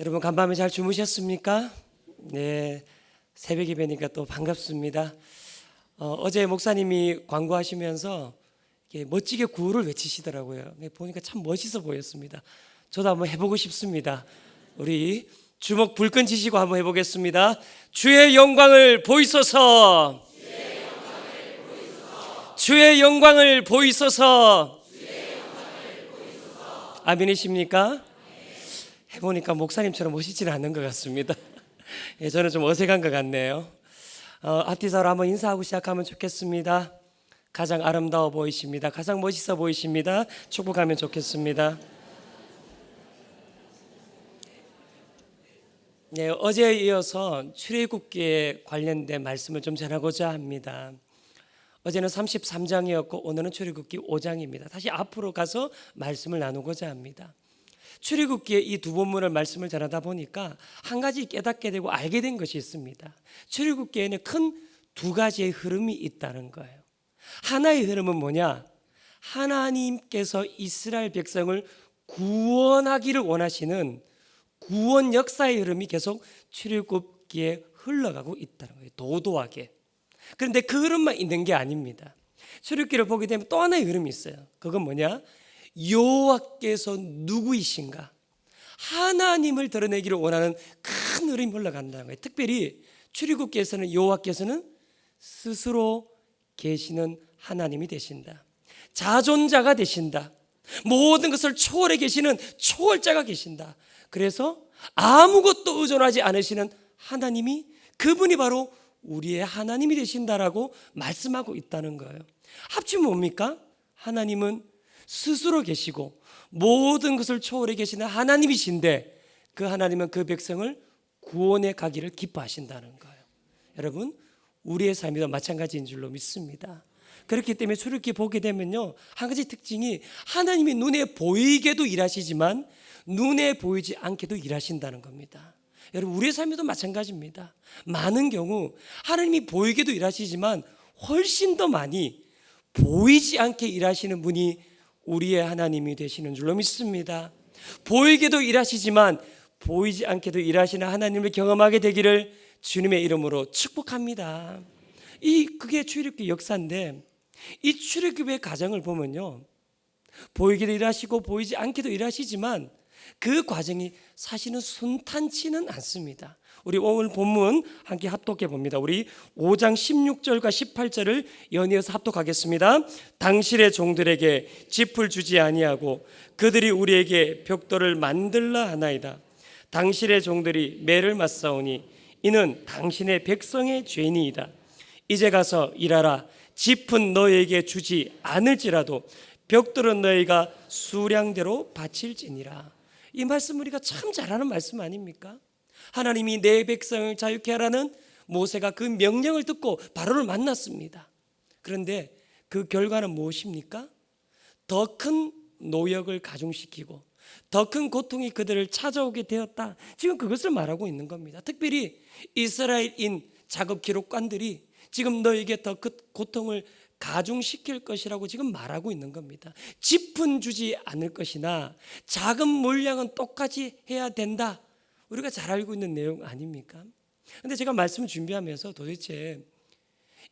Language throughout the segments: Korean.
여러분 간밤에 잘 주무셨습니까? 네, 새벽이 뵈니까 또 반갑습니다. 어, 제 목사님이 광고하시면서 멋지게 구호를 외치시더라고요. 네, 보니까 참 멋있어 보였습니다. 저도 한번 해보고 싶습니다. 우리 주먹 불끈 지시고 한번 해보겠습니다. 주의 영광을 보이소서. 주의 영광을 보이소서. 아멘이십니까? 해보니까 목사님처럼 멋있지는 않은 것 같습니다. 예, 저는 좀 어색한 것 같네요. 어, 아티사로 한번 인사하고 시작하면 좋겠습니다. 가장 아름다워 보이십니다. 가장 멋있어 보이십니다. 축복하면 좋겠습니다. 네, 어제에 이어서 출애굽기에 관련된 말씀을 좀 전하고자 합니다. 어제는 33장이었고 오늘은 출애굽기 5장입니다. 다시 앞으로 가서 말씀을 나누고자 합니다. 출애굽기의 이두 본문을 말씀을 전하다 보니까 한 가지 깨닫게 되고 알게 된 것이 있습니다. 출애굽기에는 큰 두 가지의 흐름이 있다는 거예요. 하나의 흐름은 뭐냐? 하나님께서 이스라엘 백성을 구원하기를 원하시는 구원 역사의 흐름이 계속 출애굽기에 흘러가고 있다는 거예요. 도도하게. 그런데 그 흐름만 있는 게 아닙니다. 출애굽기를 보게 되면 또 하나의 흐름이 있어요. 그건 뭐냐? 여호와께서 누구이신가? 하나님을 드러내기를 원하는 큰 흐름이 흘러간다는 거예요. 특별히 출애굽기에서는 여호와께서는 스스로 계시는 하나님이 되신다. 자존자가 되신다. 모든 것을 초월해 계시는 초월자가 계신다. 그래서 아무것도 의존하지 않으시는 하나님이 그분이 바로 우리의 하나님이 되신다라고 말씀하고 있다는 거예요. 합치면 뭡니까? 하나님은 스스로 계시고 모든 것을 초월해 계시는 하나님이신데 그 하나님은 그 백성을 구원해 가기를 기뻐하신다는 거예요. 여러분, 우리의 삶이도 마찬가지인 줄로 믿습니다. 그렇기 때문에 출애굽기 보게 되면요. 한 가지 특징이 하나님이 눈에 보이게도 일하시지만 눈에 보이지 않게도 일하신다는 겁니다. 여러분 우리의 삶에도 마찬가지입니다. 많은 경우 하나님이 보이게도 일하시지만 훨씬 더 많이 보이지 않게 일하시는 분이 우리의 하나님이 되시는 줄로 믿습니다. 보이게도 일하시지만 보이지 않게도 일하시는 하나님을 경험하게 되기를 주님의 이름으로 축복합니다. 이 그게 출애굽기 역사인데 이 출애굽의 과정을 보면요. 보이게도 일하시고 보이지 않게도 일하시지만 그 과정이 사실은 순탄치는 않습니다. 우리 오늘 본문 함께 합독해 봅니다. 우리 5장 16절과 18절을 연이어서 합독하겠습니다. 당신의 종들에게 짚을 주지 아니하고 그들이 우리에게 벽돌을 만들라 하나이다. 당신의 종들이 매를 맞사오니 이는 당신의 백성의 죄니이다. 이제 가서 일하라. 짚은 너에게 주지 않을지라도 벽돌은 너희가 수량대로 바칠지니라. 이 말씀 우리가 참 잘하는 말씀 아닙니까? 하나님이 내 백성을 자유케 하라는 모세가 그 명령을 듣고 바로를 만났습니다. 그런데 그 결과는 무엇입니까? 더 큰 노역을 가중시키고 더 큰 고통이 그들을 찾아오게 되었다. 지금 그것을 말하고 있는 겁니다. 특별히 이스라엘인 작업 기록관들이 지금 너에게 더 큰 고통을 가중시킬 것이라고 지금 말하고 있는 겁니다. 짚은 주지 않을 것이나 작은 물량은 똑같이 해야 된다. 우리가 잘 알고 있는 내용 아닙니까? 근데 제가 말씀을 준비하면서 도대체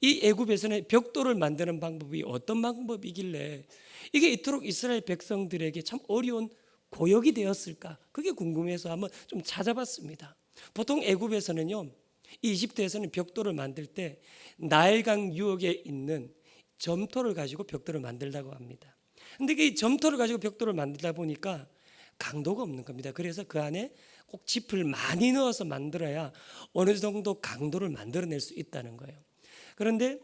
이 애굽에서는 벽돌을 만드는 방법이 어떤 방법이길래 이게 이토록 이스라엘 백성들에게 참 어려운 고역이 되었을까? 그게 궁금해서 한번 좀 찾아봤습니다. 보통 애굽에서는요. 이 이집트에서는 벽돌을 만들 때 나일강 유역에 있는 점토를 가지고 벽돌을 만들다고 합니다. 근데 이 점토를 가지고 벽돌을 만들다 보니까 강도가 없는 겁니다. 그래서 그 안에 꼭 짚을 많이 넣어서 만들어야 어느 정도 강도를 만들어낼 수 있다는 거예요. 그런데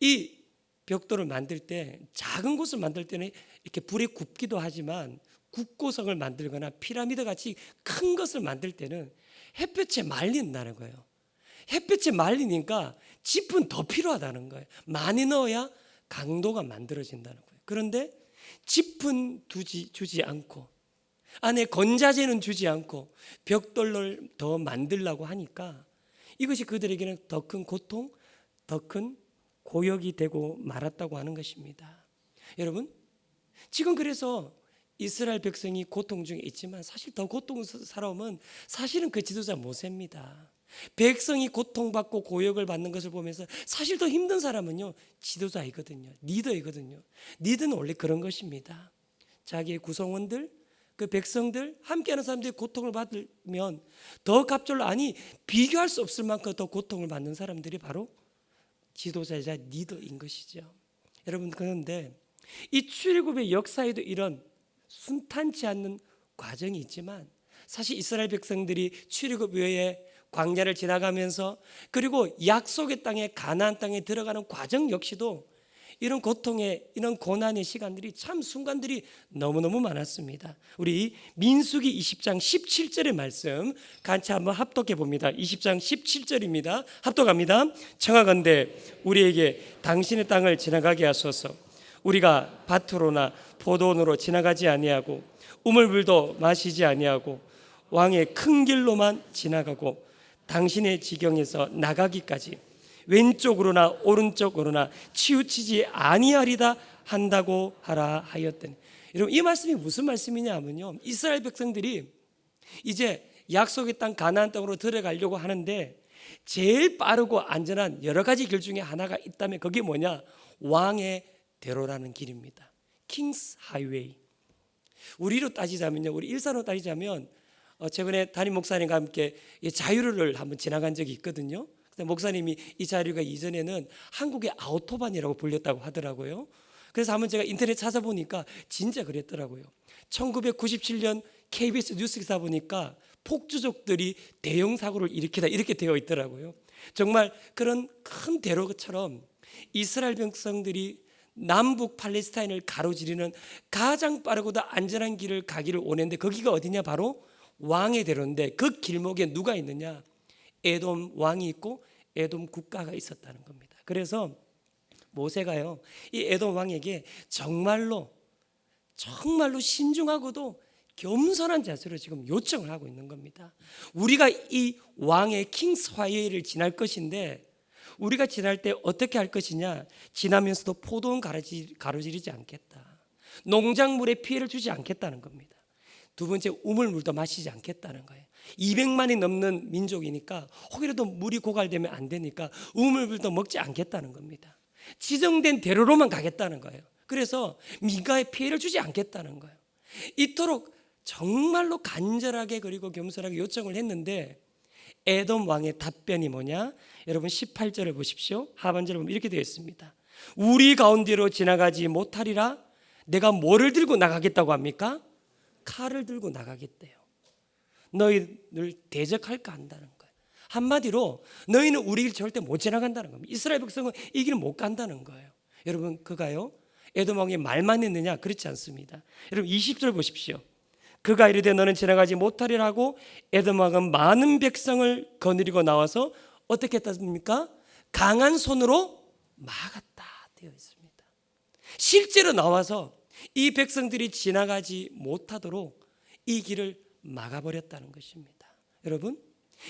이 벽돌을 만들 때 작은 곳을 만들 때는 이렇게 불에 굽기도 하지만 국고성을 만들거나 피라미드 같이 큰 것을 만들 때는 햇볕에 말린다는 거예요. 햇볕에 말리니까 짚은 더 필요하다는 거예요. 많이 넣어야 강도가 만들어진다는 거예요. 그런데 짚은 두지, 주지 않고 안에 건자재는 주지 않고 벽돌을 더 만들라고 하니까 이것이 그들에게는 더 큰 고통, 더 큰 고역이 되고 말았다고 하는 것입니다. 여러분, 지금 그래서 이스라엘 백성이 고통 중에 있지만 사실 더 고통스러움은 사실은 그 지도자 모세입니다. 백성이 고통받고 고역을 받는 것을 보면서 사실 더 힘든 사람은요 지도자이거든요 리더이거든요 리더는 원래 그런 것입니다 자기의 구성원들 그 백성들 함께하는 사람들이 고통을 받으면 더 갑절로 아니 비교할 수 없을 만큼 더 고통을 받는 사람들이 바로 지도자이자 리더인 것이죠. 여러분 그런데 이 출애굽의 역사에도 이런 순탄치 않는 과정이 있지만 사실 이스라엘 백성들이 출애굽 외에 광야를 지나가면서 그리고 약속의 땅에 가나안 땅에 들어가는 과정 역시도 이런 고통의 이런 고난의 시간들이 참 순간들이 너무너무 많았습니다. 우리 민수기 20장 17절의 말씀 같이 한번 합독해 봅니다. 20장 17절입니다. 합독합니다. 청하건대 우리에게 당신의 땅을 지나가게 하소서. 우리가 밭으로나 포도원으로 지나가지 아니하고 우물물도 마시지 아니하고 왕의 큰 길로만 지나가고 당신의 지경에서 나가기까지 왼쪽으로나 오른쪽으로나 치우치지 아니하리다 한다고 하라 하였더니. 여러분 이 말씀이 무슨 말씀이냐면요. 이스라엘 백성들이 이제 약속의 땅 가나안 땅으로 들어가려고 하는데 제일 빠르고 안전한 여러 가지 길 중에 하나가 있다면 그게 뭐냐? 왕의 대로라는 길입니다. 킹스 하이웨이 우리로 따지자면요. 우리 일산으로 따지자면 어, 최근에 담임 목사님과 함께 이 자유를 한번 지나간 적이 있거든요. 근데 목사님이 이 자유가 이전에는 한국의 아우토반이라고 불렸다고 하더라고요. 그래서 한번 제가 인터넷 찾아보니까 진짜 그랬더라고요. 1997년 KBS 뉴스 기사 보니까 폭주족들이 대형 사고를 일으키다 이렇게 되어 있더라고요. 정말 그런 큰 대로처럼 이스라엘 백성들이 남북 팔레스타인을 가로지르는 가장 빠르고도 안전한 길을 가기를 원했는데 거기가 어디냐 바로 왕의 대로인데 그 길목에 누가 있느냐? 에돔 왕이 있고 에돔 국가가 있었다는 겁니다. 그래서 모세가요 이 에돔 왕에게 정말로 정말로 신중하고도 겸손한 자세로 지금 요청을 하고 있는 겁니다. 우리가 이 왕의 킹스 화이웨이를 지날 것인데 우리가 지날 때 어떻게 할 것이냐? 지나면서도 포도원 가로지, 가로지르지 않겠다. 농작물에 피해를 주지 않겠다는 겁니다. 두 번째 우물물도 마시지 않겠다는 거예요. 200만이 넘는 민족이니까 혹이라도 물이 고갈되면 안 되니까 우물물도 먹지 않겠다는 겁니다. 지정된 대로로만 가겠다는 거예요. 그래서 민가에 피해를 주지 않겠다는 거예요. 이토록 정말로 간절하게 그리고 겸손하게 요청을 했는데 에돔 왕의 답변이 뭐냐? 여러분 18절을 보십시오. 하반절을 보면 이렇게 되어 있습니다. 우리 가운데로 지나가지 못하리라 내가 뭐를 들고 나가겠다고 합니까? 칼을 들고 나가겠대요. 너희를 대적할까 한다는 거예요. 한마디로 너희는 우리 길 절대 못 지나간다는 겁니다. 이스라엘 백성은 이 길을 못 간다는 거예요. 여러분 그가요? 에돔 왕이 말만 했느냐? 그렇지 않습니다. 여러분 20절 보십시오. 그가 이르되 너는 지나가지 못하리라고 에돔 왕은 많은 백성을 거느리고 나와서 어떻게 했습니까? 강한 손으로 막았다 되어 있습니다. 실제로 나와서 이 백성들이 지나가지 못하도록 이 길을 막아버렸다는 것입니다. 여러분,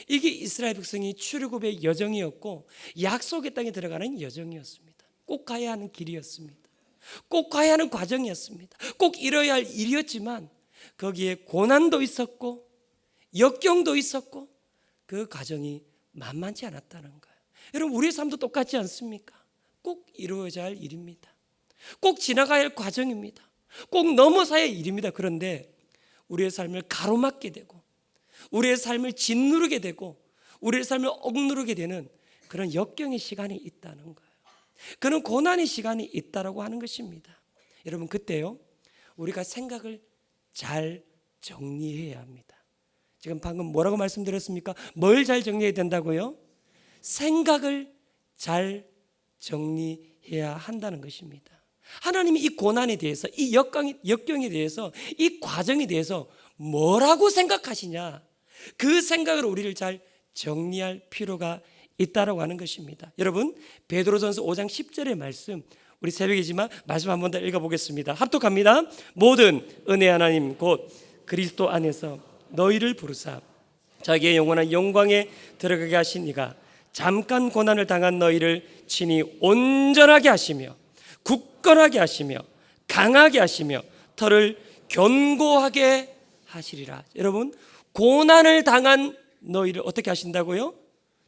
이게 이스라엘 백성이 출애굽의 여정이었고 약속의 땅에 들어가는 여정이었습니다. 꼭 가야 하는 길이었습니다. 꼭 가야 하는 과정이었습니다. 꼭 이뤄야 할 일이었지만 거기에 고난도 있었고 역경도 있었고 그 과정이 만만치 않았다는 거예요. 여러분 우리의 삶도 똑같지 않습니까? 꼭 이루어져야 할 일입니다. 꼭 지나가야 할 과정입니다. 꼭 넘어서야 할 일입니다. 그런데 우리의 삶을 가로막게 되고 우리의 삶을 짓누르게 되고 우리의 삶을 억누르게 되는 그런 역경의 시간이 있다는 거예요. 그런 고난의 시간이 있다라고 하는 것입니다. 여러분 그때요. 우리가 생각을 잘 정리해야 합니다. 지금 방금 뭐라고 말씀드렸습니까? 뭘 잘 정리해야 된다고요? 생각을 잘 정리해야 한다는 것입니다. 하나님이 이 고난에 대해서, 이 역경에, 역경에 대해서, 이 과정에 대해서 뭐라고 생각하시냐? 그 생각을 우리를 잘 정리할 필요가 있다라고 하는 것입니다. 여러분, 베드로전서 5장 10절의 말씀 우리 새벽이지만 말씀 한 번 더 읽어보겠습니다. 합독합니다. 모든 은혜 하나님 곧 그리스도 안에서 너희를 부르사 자기의 영원한 영광에 들어가게 하신 이가 잠깐 고난을 당한 너희를 친히 온전하게 하시며 굳건하게 하시며 강하게 하시며 털을 견고하게 하시리라. 여러분, 고난을 당한 너희를 어떻게 하신다고요?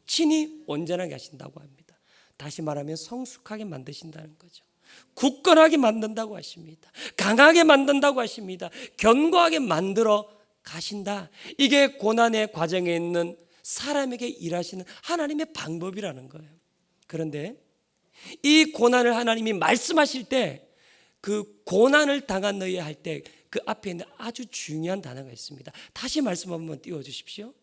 친히 온전하게 하신다고 합니다. 다시 말하면 성숙하게 만드신다는 거죠. 굳건하게 만든다고 하십니다. 강하게 만든다고 하십니다. 견고하게 만들어 가신다. 이게 고난의 과정에 있는 사람에게 일하시는 하나님의 방법이라는 거예요. 그런데 이 고난을 하나님이 말씀하실 때 그 고난을 당한 너희 할 때 그 앞에 있는 아주 중요한 단어가 있습니다. 다시 말씀 한번 띄워 주십시오.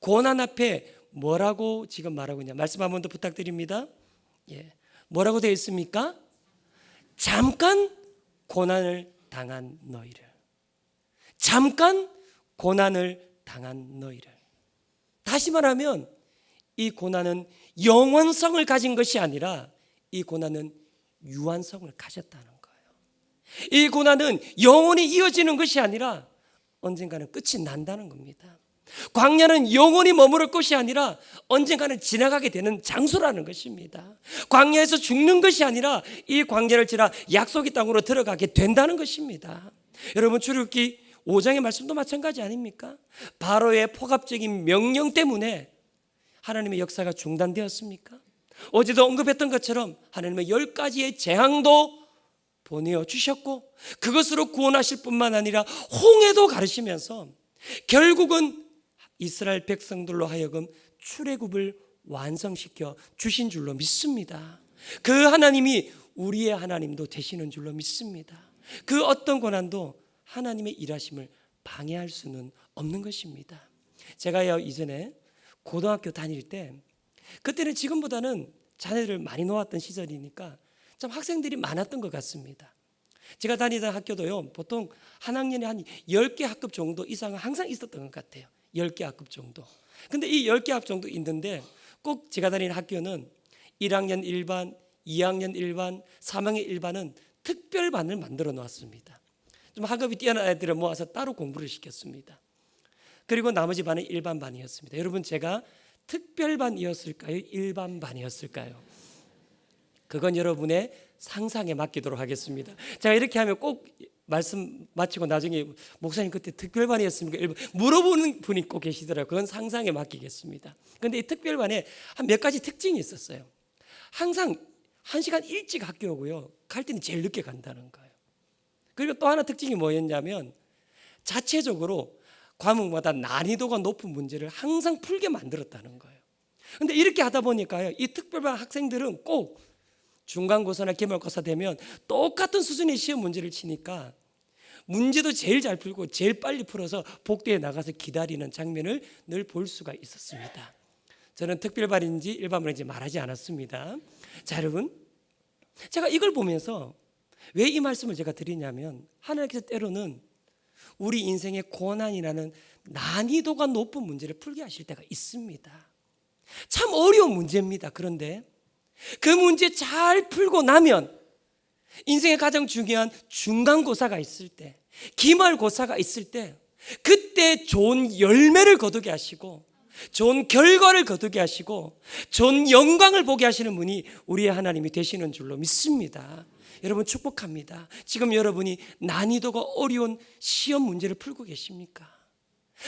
고난 앞에 뭐라고 지금 말하고 있냐? 말씀 한 번 더 부탁드립니다. 예. 뭐라고 되어 있습니까? 잠깐 고난을 당한 너희를. 잠깐 고난을 당한 너희를. 다시 말하면 이 고난은 영원성을 가진 것이 아니라 이 고난은 유한성을 가졌다는 거예요. 이 고난은 영원히 이어지는 것이 아니라 언젠가는 끝이 난다는 겁니다. 광야는 영원히 머무를 것이 아니라 언젠가는 지나가게 되는 장소라는 것입니다. 광야에서 죽는 것이 아니라 이 광야를 지나 약속의 땅으로 들어가게 된다는 것입니다. 여러분 출애굽기 5장의 말씀도 마찬가지 아닙니까? 바로의 포갑적인 명령 때문에 하나님의 역사가 중단되었습니까? 어제도 언급했던 것처럼 하나님의 열 가지의 재앙도 보내어 주셨고 그것으로 구원하실 뿐만 아니라 홍해도 가르시면서 결국은 이스라엘 백성들로 하여금 출애굽을 완성시켜 주신 줄로 믿습니다. 그 하나님이 우리의 하나님도 되시는 줄로 믿습니다. 그 어떤 고난도 하나님의 일하심을 방해할 수는 없는 것입니다. 제가요 이전에 고등학교 다닐 때 그때는 지금보다는 자녀를 많이 놓았던 시절이니까 참 학생들이 많았던 것 같습니다. 제가 다니던 학교도요, 보통 한 학년에 한 10개 학급 정도 이상은 항상 있었던 것 같아요. 10개 학급 정도. 근데 이 10개 학급 정도 있는데 꼭 제가 다니는 학교는 1학년 1반, 2학년 1반, 3학년 1반은 특별반을 만들어 놓았습니다. 좀 학업이 뛰어난 애들을 모아서 따로 공부를 시켰습니다. 그리고 나머지 반은 일반 반이었습니다. 여러분 제가 특별반이었을까요? 일반 반이었을까요? 그건 여러분의 상상에 맡기도록 하겠습니다. 제가 이렇게 하면 꼭 말씀 마치고 나중에 목사님 그때 특별반이었습니까? 물어보는 분이 꼭 계시더라고요. 그건 상상에 맡기겠습니다. 그런데 이 특별반에 한 몇 가지 특징이 있었어요. 항상 한 시간 일찍 학교 오고요. 갈 때는 제일 늦게 간다는 거예요. 그리고 또 하나 특징이 뭐였냐면 자체적으로 과목마다 난이도가 높은 문제를 항상 풀게 만들었다는 거예요. 근데 이렇게 하다 보니까요. 이 특별반 학생들은 꼭 중간고사나 기말고사 되면 똑같은 수준의 시험 문제를 치니까 문제도 제일 잘 풀고 제일 빨리 풀어서 복도에 나가서 기다리는 장면을 늘 볼 수가 있었습니다. 저는 특별반인지 일반반인지 말하지 않았습니다. 자, 여러분. 제가 이걸 보면서 왜 이 말씀을 제가 드리냐면 하나님께서 때로는 우리 인생의 고난이라는 난이도가 높은 문제를 풀게 하실 때가 있습니다. 참 어려운 문제입니다. 그런데 그 문제 잘 풀고 나면 인생의 가장 중요한 중간고사가 있을 때, 기말고사가 있을 때, 그때 좋은 열매를 거두게 하시고, 좋은 결과를 거두게 하시고, 좋은 영광을 보게 하시는 분이 우리의 하나님이 되시는 줄로 믿습니다. 여러분 축복합니다. 지금 여러분이 난이도가 어려운 시험 문제를 풀고 계십니까?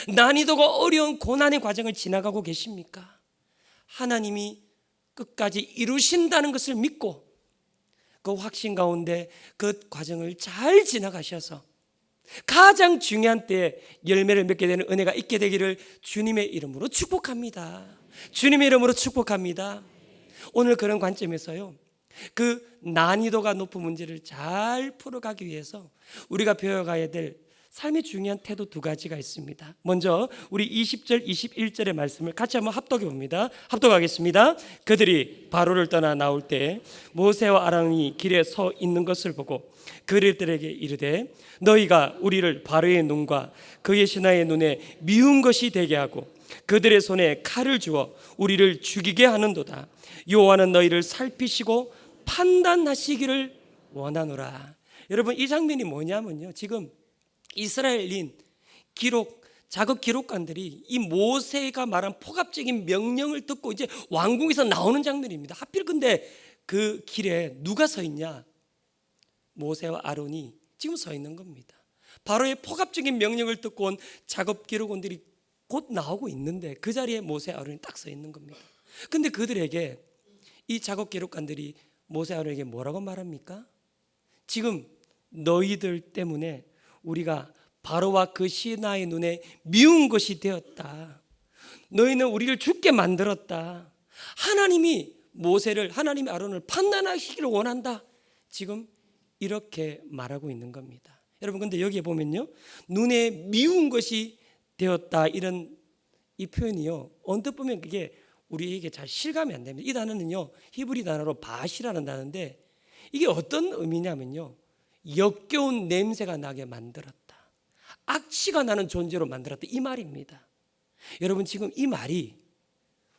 난이도가 어려운 고난의 과정을 지나가고 계십니까? 하나님이 끝까지 이루신다는 것을 믿고 그 확신 가운데 그 과정을 잘 지나가셔서 가장 중요한 때에 열매를 맺게 되는 은혜가 있게 되기를 주님의 이름으로 축복합니다. 주님의 이름으로 축복합니다. 오늘 그런 관점에서요. 그 난이도가 높은 문제를 잘 풀어가기 위해서 우리가 배워가야 될 삶의 중요한 태도 두 가지가 있습니다. 먼저 우리 20절, 21절의 말씀을 같이 한번 합독해 봅니다. 합독하겠습니다. 그들이 바로를 떠나 나올 때 모세와 아랑이 길에 서 있는 것을 보고 그들에게 이르되 너희가 우리를 바로의 눈과 그의 신하의 눈에 미운 것이 되게 하고 그들의 손에 칼을 주어 우리를 죽이게 하는도다. 여호와는 너희를 살피시고 판단하시기를 원하노라. 여러분 이 장면이 뭐냐면요. 지금 이스라엘인 기록 작업 기록관들이 이 모세가 말한 포갑적인 명령을 듣고 이제 왕궁에서 나오는 장면입니다. 하필 근데 그 길에 누가 서 있냐? 모세와 아론이 지금 서 있는 겁니다. 바로의 포갑적인 명령을 듣고 온 작업 기록원들이 곧 나오고 있는데 그 자리에 모세 아론이 딱 서 있는 겁니다. 근데 그들에게 이 작업 기록관들이 모세 아론에게 뭐라고 말합니까? 지금 너희들 때문에 우리가 바로와 그 신하의 눈에 미운 것이 되었다. 너희는 우리를 죽게 만들었다. 하나님이 모세를 하나님이 아론을 판단하시기를 원한다. 지금 이렇게 말하고 있는 겁니다. 여러분 근데 여기에 보면요. 눈에 미운 것이 되었다 이런 이 표현이요. 언뜻 보면 그게 우리에게 잘 실감이 안 됩니다. 이 단어는요. 히브리 단어로 바시라는 단어인데 이게 어떤 의미냐면요. 역겨운 냄새가 나게 만들었다. 악취가 나는 존재로 만들었다. 이 말입니다. 여러분 지금 이 말이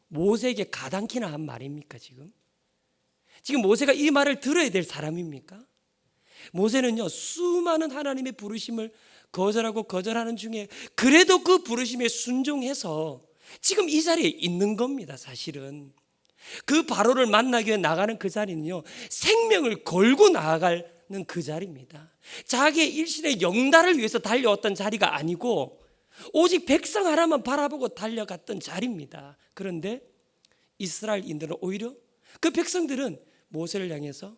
모세에게 가당키나 한 말입니까 지금? 지금 모세가 이 말을 들어야 될 사람입니까? 모세는요 수많은 하나님의 부르심을 거절하고 거절하는 중에 그래도 그 부르심에 순종해서 지금 이 자리에 있는 겁니다 사실은 그 바로를 만나기 위해 나가는 그 자리는요 생명을 걸고 나아가는 그 자리입니다 자기의 일신의 영달을 위해서 달려왔던 자리가 아니고 오직 백성 하나만 바라보고 달려갔던 자리입니다 그런데 이스라엘인들은 오히려 그 백성들은 모세를 향해서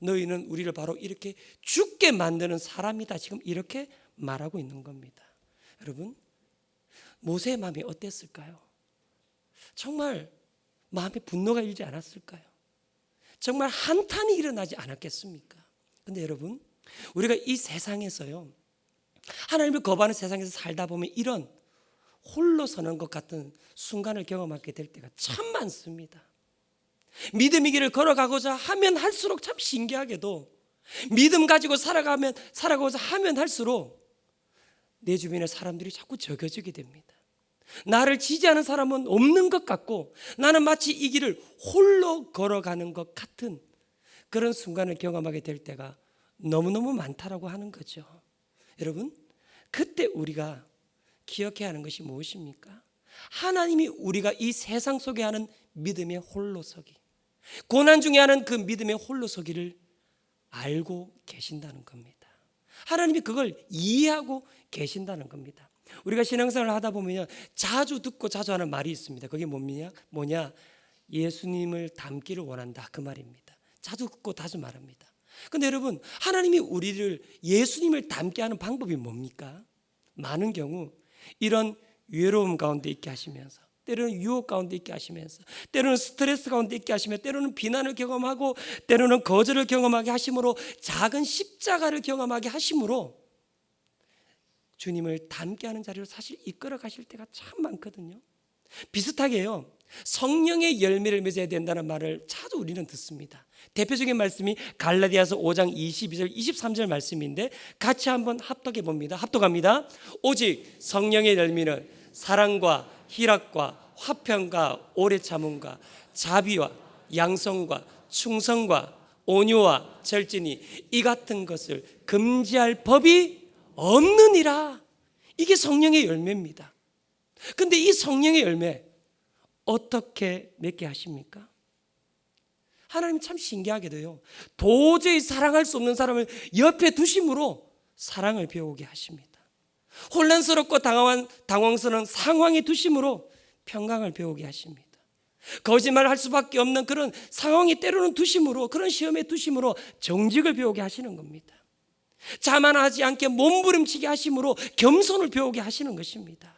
너희는 우리를 바로 이렇게 죽게 만드는 사람이다. 지금 이렇게 말하고 있는 겁니다. 여러분, 모세의 마음이 어땠을까요? 정말 마음에 분노가 일지 않았을까요? 정말 한탄이 일어나지 않았겠습니까? 근데 여러분, 우리가 이 세상에서요, 하나님을 거부하는 세상에서 살다 보면 이런 홀로 서는 것 같은 순간을 경험하게 될 때가 참 많습니다. 믿음의 길을 걸어가고자 하면 할수록 참 신기하게도 믿음 가지고 살아가면 살아가고자 하면 할수록 내 주변의 사람들이 자꾸 적어지게 됩니다. 나를 지지하는 사람은 없는 것 같고 나는 마치 이 길을 홀로 걸어가는 것 같은 그런 순간을 경험하게 될 때가 너무너무 많다라고 하는 거죠. 여러분, 그때 우리가 기억해야 하는 것이 무엇입니까? 하나님이 우리가 이 세상 속에 하는 믿음의 홀로 서기, 고난 중에 하는 그 믿음의 홀로 서기를 알고 계신다는 겁니다. 하나님이 그걸 이해하고 계신다는 겁니다. 우리가 신앙생활을 하다 보면 자주 듣고 자주 하는 말이 있습니다. 그게 뭡니까? 뭐냐? 예수님을 닮기를 원한다. 그 말입니다. 자주 듣고 자주 말합니다. 근데 여러분, 하나님이 우리를 예수님을 닮게 하는 방법이 뭡니까? 많은 경우 이런 외로움 가운데 있게 하시면서 때로는 유혹 가운데 있게 하시면서 때로는 스트레스 가운데 있게 하시며 때로는 비난을 경험하고 때로는 거절을 경험하게 하심으로 작은 십자가를 경험하게 하심으로 주님을 닮게 하는 자리로 사실 이끌어 가실 때가 참 많거든요. 비슷하게요. 성령의 열매를 맺어야 된다는 말을 자주 우리는 듣습니다. 대표적인 말씀이 갈라디아서 5장 22절 23절 말씀인데 같이 한번 합독해 봅니다. 합독합니다. 오직 성령의 열매는 사랑과 희락과 화평과 오래 참음과 자비와 양성과 충성과 온유와 절진이 이 같은 것을 금지할 법이 없느니라. 이게 성령의 열매입니다. 근데 이 성령의 열매 어떻게 맺게 하십니까? 하나님 참 신기하게도요. 도저히 사랑할 수 없는 사람을 옆에 두심으로 사랑을 배우게 하십니다. 혼란스럽고 당황한 당황스러운 상황에 두심으로 평강을 배우게 하십니다. 거짓말을 할 수밖에 없는 그런 상황이 때로는 두심으로 그런 시험에 두심으로 정직을 배우게 하시는 겁니다. 자만하지 않게 몸부림치게 하심으로 겸손을 배우게 하시는 것입니다.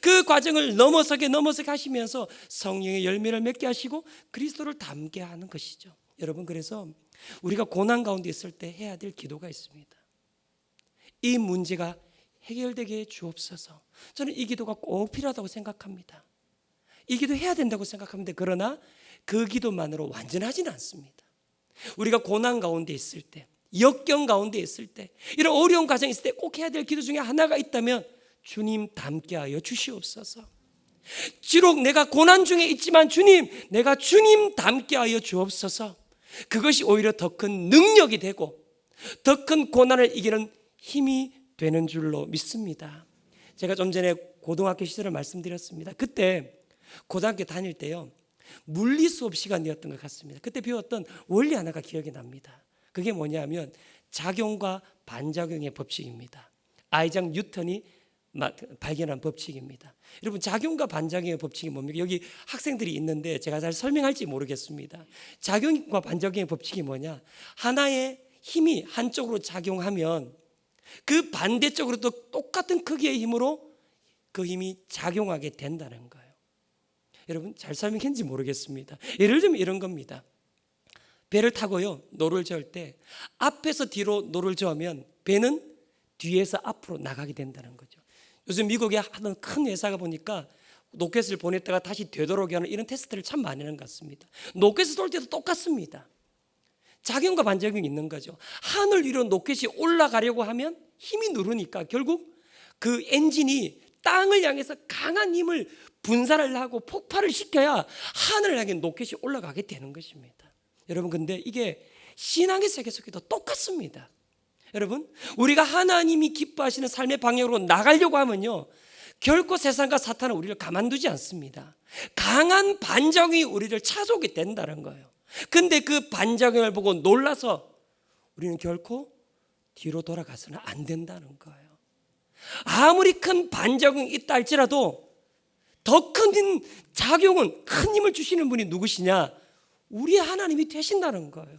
그 과정을 넘어서게 넘어서게 하시면서 성령의 열매를 맺게 하시고 그리스도를 닮게 하는 것이죠. 여러분 그래서 우리가 고난 가운데 있을 때 해야 될 기도가 있습니다. 이 문제가 해결되게 해 주옵소서. 저는 이 기도가 꼭 필요하다고 생각합니다. 이 기도 해야 된다고 생각합니다. 그러나 그 기도만으로 완전하지는 않습니다. 우리가 고난 가운데 있을 때, 역경 가운데 있을 때, 이런 어려운 과정이 있을 때 꼭 해야 될 기도 중에 하나가 있다면 주님 닮게 하여 주시옵소서. 비록 내가 고난 중에 있지만 주님, 내가 주님 닮게 하여 주옵소서. 그것이 오히려 더 큰 능력이 되고 더 큰 고난을 이기는 힘이 되는 줄로 믿습니다. 제가 좀 전에 고등학교 시절을 말씀드렸습니다. 그때 고등학교 다닐 때요. 물리 수업 시간이었던 것 같습니다. 그때 배웠던 원리 하나가 기억이 납니다. 그게 뭐냐면 작용과 반작용의 법칙입니다. 아이작 뉴턴이 마- 발견한 법칙입니다. 여러분 작용과 반작용의 법칙이 뭡니까? 여기 학생들이 있는데 제가 잘 설명할지 모르겠습니다. 작용과 반작용의 법칙이 뭐냐? 하나의 힘이 한쪽으로 작용하면 그 반대쪽으로 또 똑같은 크기의 힘으로 그 힘이 작용하게 된다는 거예요. 여러분 잘 설명했는지 모르겠습니다. 예를 들면 이런 겁니다. 배를 타고요 노를 저을 때 앞에서 뒤로 노를 저으면 배는 뒤에서 앞으로 나가게 된다는 거죠. 요즘 미국에 하는 큰 회사가 보니까 로켓을 보냈다가 다시 되돌아오게 하는 이런 테스트를 참 많이 하는 것 같습니다. 로켓을 쏠 때도 똑같습니다. 작용과 반작용이 있는 거죠. 하늘 위로 로켓이 올라가려고 하면 힘이 누르니까 결국 그 엔진이 땅을 향해서 강한 힘을 분산을 하고 폭발을 시켜야 하늘을 향해 로켓이 올라가게 되는 것입니다. 여러분 근데 이게 신앙의 세계 속에도 똑같습니다. 여러분 우리가 하나님이 기뻐하시는 삶의 방향으로 나가려고 하면요 결코 세상과 사탄은 우리를 가만두지 않습니다. 강한 반작용이 우리를 찾아오게 된다는 거예요. 근데 그 반작용을 보고 놀라서 우리는 결코 뒤로 돌아가서는 안 된다는 거예요. 아무리 큰 반작용이 있다 할지라도 더 큰 작용은 큰 힘을 주시는 분이 누구시냐? 우리 하나님이 되신다는 거예요.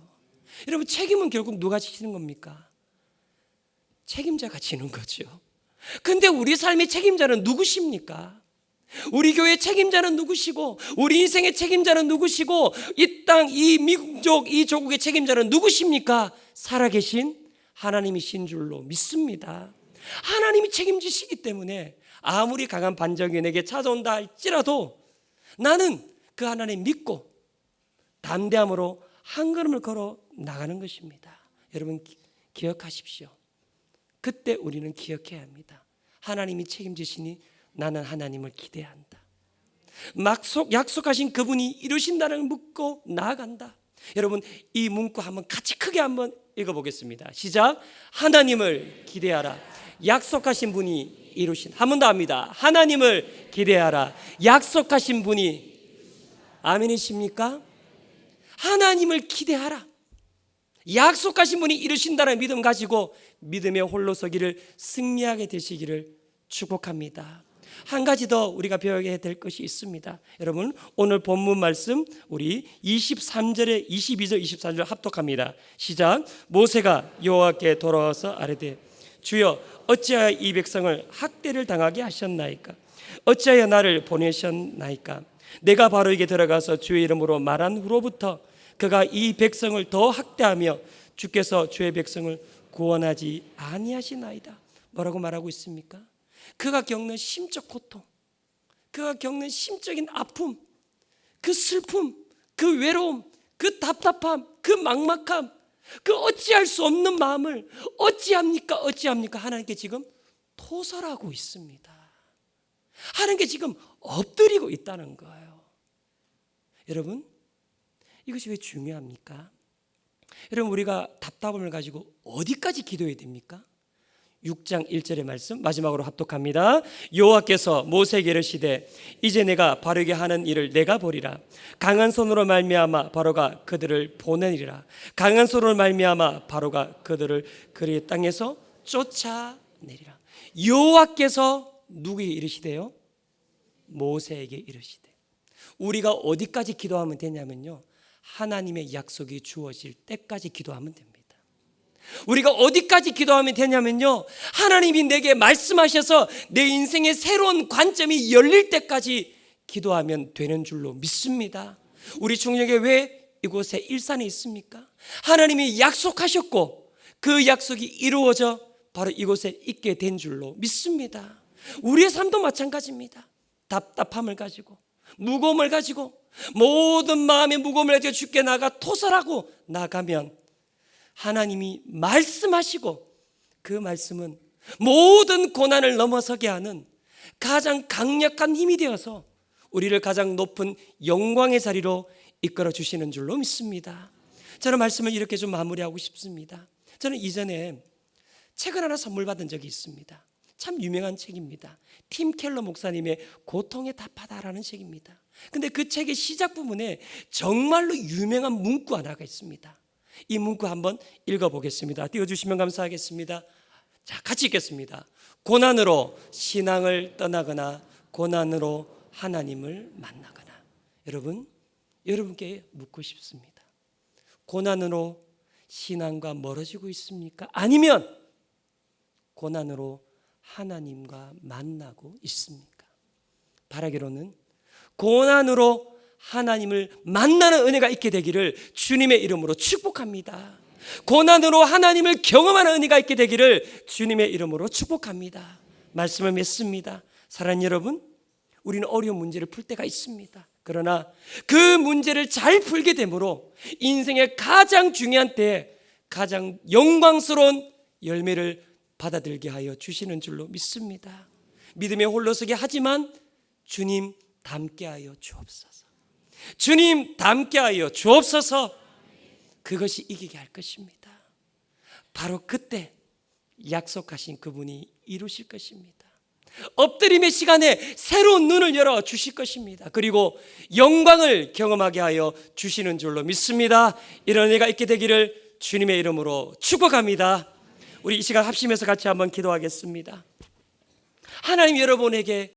여러분 책임은 결국 누가 지시는 겁니까? 책임자가 지는 거죠. 근데 우리 삶의 책임자는 누구십니까? 우리 교회 책임자는 누구시고 우리 인생의 책임자는 누구시고 이 땅, 이 민족, 이 조국의 책임자는 누구십니까? 살아계신 하나님이신 줄로 믿습니다. 하나님이 책임지시기 때문에 아무리 강한 반정이 내게 찾아온다 할지라도 나는 그 하나님 믿고 담대함으로 한 걸음을 걸어 나가는 것입니다. 여러분 기, 기억하십시오. 그때 우리는 기억해야 합니다. 하나님이 책임지시니 나는 하나님을 기대한다. 막속 약속하신 그분이 이루신다는 걸 묻고 나아간다. 여러분 이 문구 한번 같이 크게 한번 읽어보겠습니다. 시작. 하나님을 기대하라. 약속하신 분이 이루신 한 번 더 합니다. 하나님을 기대하라. 약속하신 분이 아멘이십니까? 하나님을 기대하라. 약속하신 분이 이루신다는 믿음 가지고 믿음의 홀로 서기를 승리하게 되시기를 축복합니다. 한 가지 더 우리가 배워야 될 것이 있습니다. 여러분 오늘 본문 말씀 우리 23절에 22절 23절 합독합니다. 시작. 모세가 여호와께 돌아와서 아뢰되 주여 어찌하여 이 백성을 학대를 당하게 하셨나이까? 어찌하여 나를 보내셨나이까? 내가 바로에게 들어가서 주의 이름으로 말한 후로부터 그가 이 백성을 더 학대하며 주께서 주의 백성을 구원하지 아니하시나이다. 뭐라고 말하고 있습니까? 그가 겪는 심적 고통, 그가 겪는 심적인 아픔, 그 슬픔, 그 외로움, 그 답답함, 그 막막함, 그 어찌할 수 없는 마음을 어찌합니까? 어찌합니까? 하나님께 지금 토설하고 있습니다. 하나님께 지금 엎드리고 있다는 거예요. 여러분, 이것이 왜 중요합니까? 여러분, 우리가 답답함을 가지고 어디까지 기도해야 됩니까? 6장 1절의 말씀 마지막으로 합독합니다. 여호와께서 모세에게 이르시되 이제 내가 바로에게 하는 일을 내가 보리라. 강한 손으로 말미암아 바로가 그들을 보내리라. 강한 손으로 말미암아 바로가 그들을 그의 땅에서 쫓아내리라. 여호와께서 누구에게 이르시대요? 모세에게 이르시되. 우리가 어디까지 기도하면 되냐면요. 하나님의 약속이 주어질 때까지 기도하면 됩니다. 우리가 어디까지 기도하면 되냐면요. 하나님이 내게 말씀하셔서 내 인생의 새로운 관점이 열릴 때까지 기도하면 되는 줄로 믿습니다. 우리 중력에 왜 이곳에 일산에 있습니까? 하나님이 약속하셨고 그 약속이 이루어져 바로 이곳에 있게 된 줄로 믿습니다. 우리의 삶도 마찬가지입니다. 답답함을 가지고 무거움을 가지고 모든 마음의 무거움을 가지고 죽게 나가 토설하고 나가면 하나님이 말씀하시고 그 말씀은 모든 고난을 넘어서게 하는 가장 강력한 힘이 되어서 우리를 가장 높은 영광의 자리로 이끌어 주시는 줄로 믿습니다. 저는 말씀을 이렇게 좀 마무리하고 싶습니다. 저는 이전에 책을 하나 선물 받은 적이 있습니다. 참 유명한 책입니다. 팀 켈러 목사님의 고통에 답하다라는 책입니다. 근데 그 책의 시작 부분에 정말로 유명한 문구 하나가 있습니다. 이 문구 한번 읽어보겠습니다. 띄워주시면 감사하겠습니다. 자, 같이 읽겠습니다. 고난으로 신앙을 떠나거나 고난으로 하나님을 만나거나 여러분 여러분께 묻고 싶습니다. 고난으로 신앙과 멀어지고 있습니까? 아니면 고난으로 하나님과 만나고 있습니까? 바라기로는 고난으로 하나님을 만나는 은혜가 있게 되기를 주님의 이름으로 축복합니다. 고난으로 하나님을 경험하는 은혜가 있게 되기를 주님의 이름으로 축복합니다. 말씀을 맺습니다. 사랑하는 여러분, 우리는 어려운 문제를 풀 때가 있습니다. 그러나 그 문제를 잘 풀게 되므로 인생의 가장 중요한 때에 가장 영광스러운 열매를 받아들게 하여 주시는 줄로 믿습니다. 믿음에 홀로서게 하지만 주님 닮게 하여 주옵소서. 주님 닮게 하여 주옵소서. 그것이 이기게 할 것입니다. 바로 그때 약속하신 그분이 이루실 것입니다. 엎드림의 시간에 새로운 눈을 열어 주실 것입니다. 그리고 영광을 경험하게 하여 주시는 줄로 믿습니다. 이런 은혜가 있게 되기를 주님의 이름으로 축복합니다. 우리 이 시간 합심해서 같이 한번 기도하겠습니다. 하나님 여러분에게